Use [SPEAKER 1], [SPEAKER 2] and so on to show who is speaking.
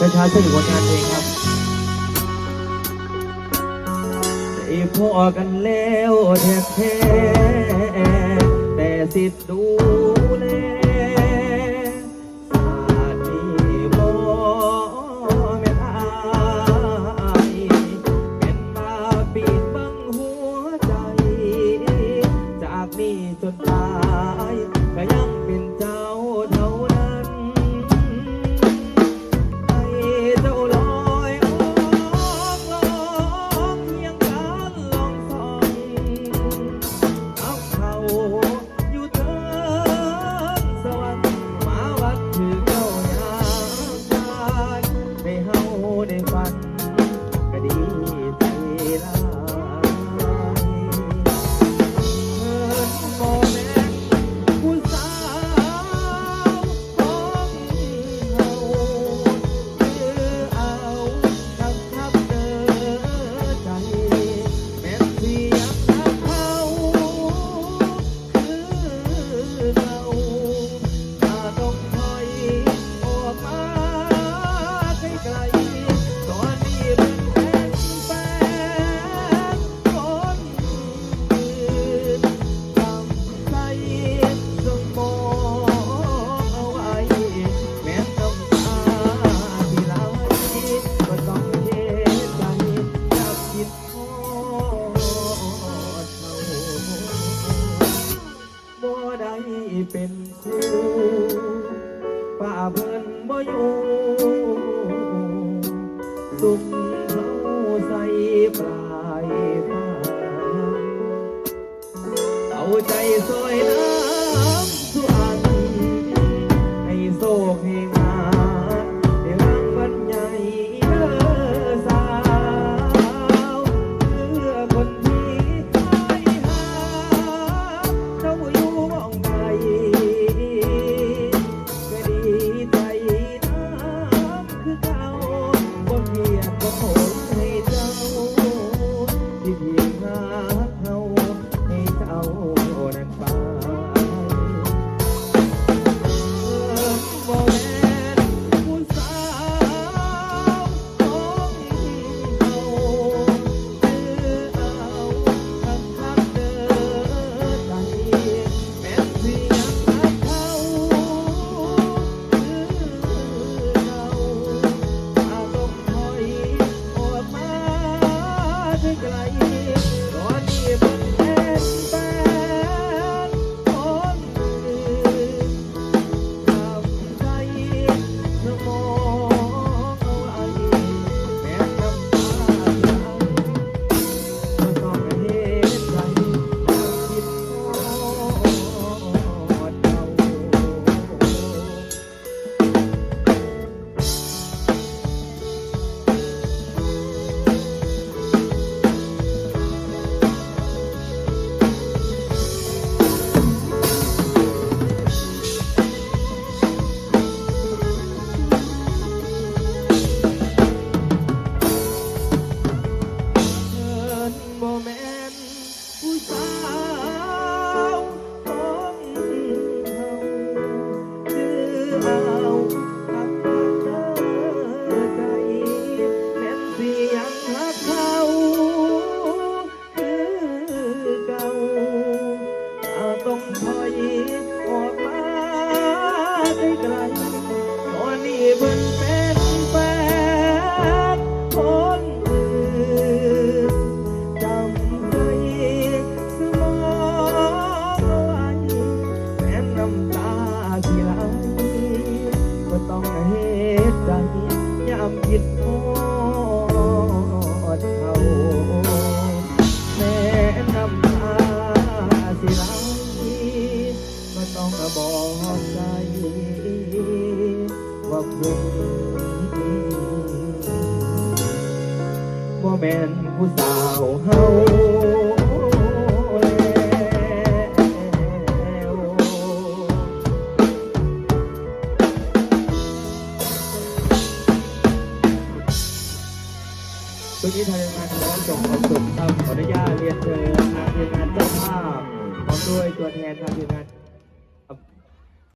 [SPEAKER 1] ประชาชนอยู่บนงานเองครับไอ้พ่อกันแล้วแท้แต่สิทธิ์ดู everyone. เป็นครูป่าเพิ่นบ่อยู่สุมเขาใส่ปลายฟ้าเอาใจซอยน้ำ Thank you. อกเพิ่นบ่แม่นผู้สาวเฮาตอนนี้ทางงานขอรับส่งความสุขครับขออนุญาตเรียนเชิญทางทีมงานเจ้าภาพพร้อมด้วยตัวแทนทางงาน